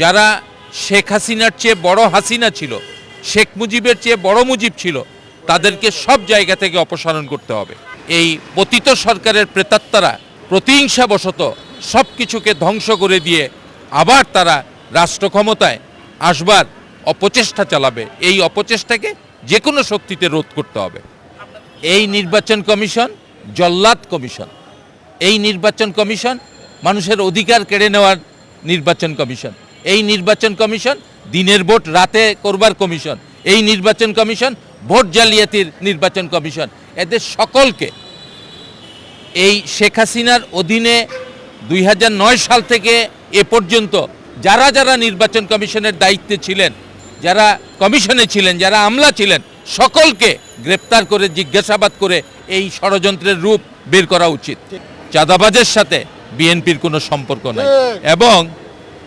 যারা শেখ হাসিনার চেয়ে বড় হাসিনা ছিল, শেখ মুজিবের চেয়ে বড় মুজিব ছিল, তাদেরকে সব জায়গা থেকে অপসারণ করতে হবে। এই পতিত সরকারের প্রেতাত্মারা প্রতিহিংসাবশত সব কিছুকে ধ্বংস করে দিয়ে আবার তারা রাষ্ট্র ক্ষমতায় আসবার অপচেষ্টা চালাবে। এই অপচেষ্টাকে যে কোনো শক্তিতে রোধ করতে হবে। এই নির্বাচন কমিশন জল্লাদ কমিশন। এই নির্বাচন কমিশন মানুষের অধিকার কেড়ে নেওয়ার নির্বাচন কমিশন। এই নির্বাচন কমিশন দিনের ভোট রাতে করবার কমিশন। এই নির্বাচন কমিশন ভোট জালিয়াতির নির্বাচন কমিশন। এদের সকলকে এই শেখ হাসিনার অধীনে দুই সাল থেকে এ পর্যন্ত যারা যারা নির্বাচন কমিশনের দায়িত্বে ছিলেন যারা কমিশনে ছিলেন যারা আমলা ছিলেন সকলকে গ্রেপ্তার করে জিজ্ঞাসাবাদ করে এই ষড়যন্ত্রের রূপ বের করা উচিত। চাঁদাবাজের সাথে বিএনপির কোনো সম্পর্ক নাই। এবং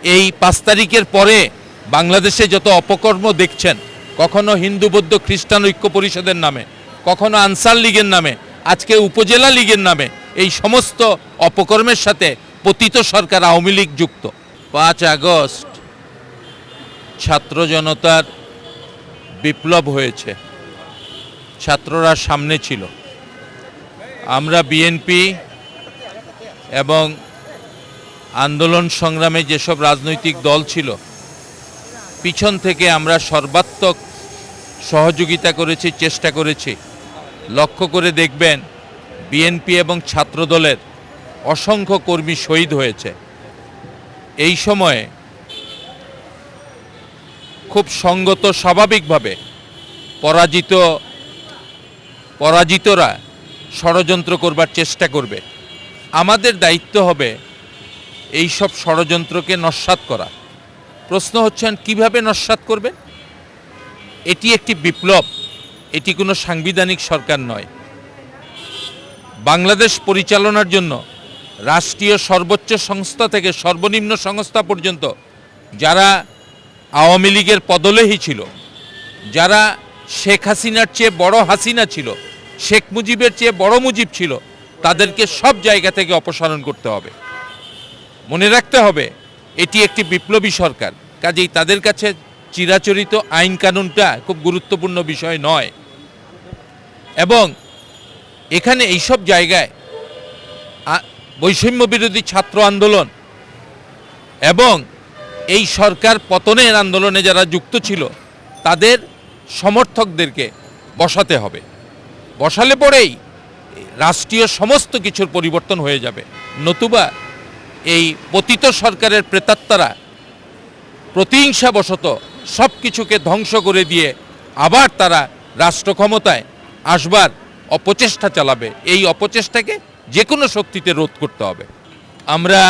এই পাঁচ তারিখের পরে বাংলাদেশে যত অপকর্ম দেখছেন, কখনো হিন্দু, বৌদ্ধ, খ্রিস্টান ঐক্য পরিষদের নামে, কখনো আনসার লীগের নামে, আজকে উপজেলা লীগের নামে এই সমস্ত অপকর্মের সাথে পতিত সরকার আওয়ামী লীগ যুক্ত। পাঁচ আগস্ট ছাত্র জনতার বিপ্লব হয়েছে। ছাত্ররা সামনে ছিল। আমরা বিএনপি এবং আন্দোলন সংগ্রামে যেসব রাজনৈতিক দল ছিল, পিছন থেকে আমরা সর্বাত্মক সহযোগিতা করেছি, চেষ্টা করেছি। লক্ষ্য করে দেখবেন বিএনপি এবং ছাত্রদলের অসংখ্য কর্মী শহীদ হয়েছে। এই সময়ে খুব সঙ্গত স্বাভাবিকভাবে পরাজিত, পরাজিতরা ষড়যন্ত্র করবার চেষ্টা করবে। আমাদের দায়িত্ব হবে এই সব ষড়যন্ত্রকে নস্বাত করা। প্রশ্ন হচ্ছেন, কীভাবে নস্বাত করবে এটি একটি বিপ্লব, এটি কোনো সাংবিধানিক সরকার নয়। বাংলাদেশ পরিচালনার জন্য রাষ্ট্রীয় সর্বোচ্চ সংস্থা থেকে সর্বনিম্ন সংস্থা পর্যন্ত যারা আওয়ামী লীগের পদলেহী ছিল, যারা শেখ হাসিনার চেয়ে বড় হাসিনা ছিল, শেখ মুজিবের চেয়ে বড় মুজিব ছিল, তাদেরকে সব জায়গা থেকে অপসারণ করতে হবে। মনে রাখতে হবে, এটি একটি বিপ্লবী সরকার। কাজেই তাদের কাছে চিরাচরিত আইন কানুনটা খুব গুরুত্বপূর্ণ বিষয় নয়। এবং এখানে এইসব জায়গায় বৈষম্য বিরোধী ছাত্র আন্দোলন এবং এই সরকার পতনের আন্দোলনে যারা যুক্ত ছিল, তাদের সমর্থকদেরকে বসাতে হবে। বসালে পরেই রাষ্ট্রীয় সমস্ত কিছুর পরিবর্তন হয়ে যাবে। নতুবা এই পতিত সরকারের প্রেতাত্মারা প্রতিহিংসাবশত সব কিছুকে ধ্বংস করে দিয়ে আবার তারা রাষ্ট্র ক্ষমতায় আসবার অপচেষ্টা চালাবে। এই অপচেষ্টাকে যে কোনো শক্তিতে রোধ করতে হবে। আমরা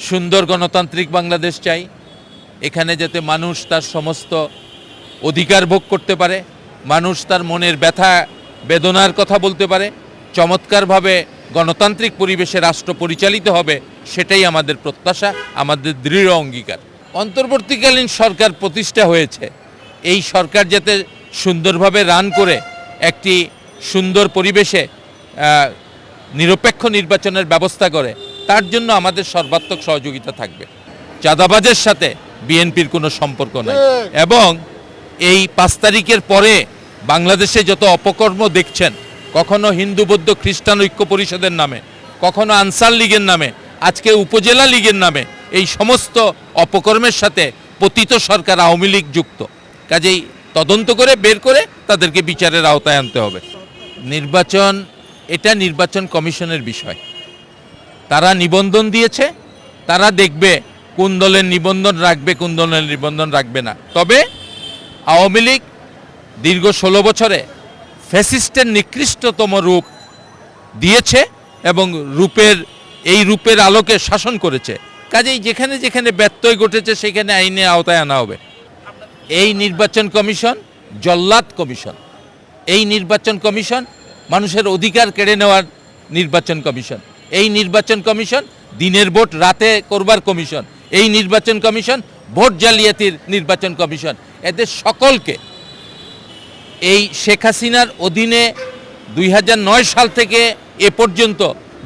সুন্দর গণতান্ত্রিক বাংলাদেশ চাই। এখানে যাতে মানুষ তার সমস্ত অধিকার ভোগ করতে পারে, মানুষ তার মনের ব্যথা, বেদনার কথা বলতে পারে, চমৎকারভাবে গণতান্ত্রিক পরিবেশে রাষ্ট্র পরিচালিত হবে সেটাই আমাদের প্রত্যাশা আমাদের দৃঢ় অঙ্গীকার। অন্তর্বর্তীকালীন সরকার প্রতিষ্ঠা হয়েছে। এই সরকার যাতে সুন্দরভাবে রান করে একটি সুন্দর পরিবেশে নিরপেক্ষ নির্বাচনের ব্যবস্থা করে তার জন্য আমাদের সর্বাত্মক সহযোগিতা থাকবে। চাঁদাবাজের সাথে বিএনপির কোনো সম্পর্ক নাই। এবং এই পাঁচ তারিখের পরে বাংলাদেশে যত অপকর্ম দেখছেন কখনো হিন্দু বৌদ্ধ খ্রিস্টান ঐক্য পরিষদের নামে কখনো আনসার লীগের নামে আজকে উপজেলা লীগের নামে এই সমস্ত অপকর্মের সাথে পতিত সরকার আওয়ামী লীগ যুক্ত। কাজেই তদন্ত করে বের করে তাদেরকে বিচারের আওতায় আনতে হবে। নির্বাচন, এটা নির্বাচন কমিশনের বিষয়। তারা নিবন্ধন দিয়েছে, তারা দেখবে কোন দলের নিবন্ধন রাখবে, কোন দলের নিবন্ধন রাখবে না। তবে আওয়ামী লীগ দীর্ঘ ষোলো বছরে ফ্যাসিস্টের নিকৃষ্টতম রূপ দিয়েছে এবং রূপের এই রূপের আলোকে শাসন করেছে। কাজেই যেখানে যেখানে ব্যত্যয় ঘটেছে, সেখানে আইনে আওতায় আনা হবে। এই নির্বাচন কমিশন, জল্লাদ কমিশন। এই নির্বাচন কমিশন মানুষের অধিকার কেড়ে নেওয়ার নির্বাচন কমিশন। এই নির্বাচন কমিশন দিনের ভোট রাতে করবার কমিশন। এই নির্বাচন কমিশন ভোট জালিয়াতির নির্বাচন কমিশন। এদের সকলকে এই শেখ হাসিনার অধীনে দুই হাজার নয় সাল থেকে এ পর্যন্ত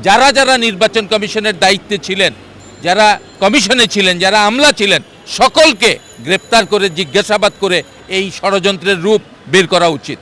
যারা যারা নির্বাচন কমিশনের দায়িত্বে ছিলেন, যারা কমিশনে ছিলেন, যারা আমলা ছিলেন, সকলকে গ্রেপ্তার করে, জিজ্ঞাসাবাদ করে এই ষড়যন্ত্রের রূপ বের করা উচিত।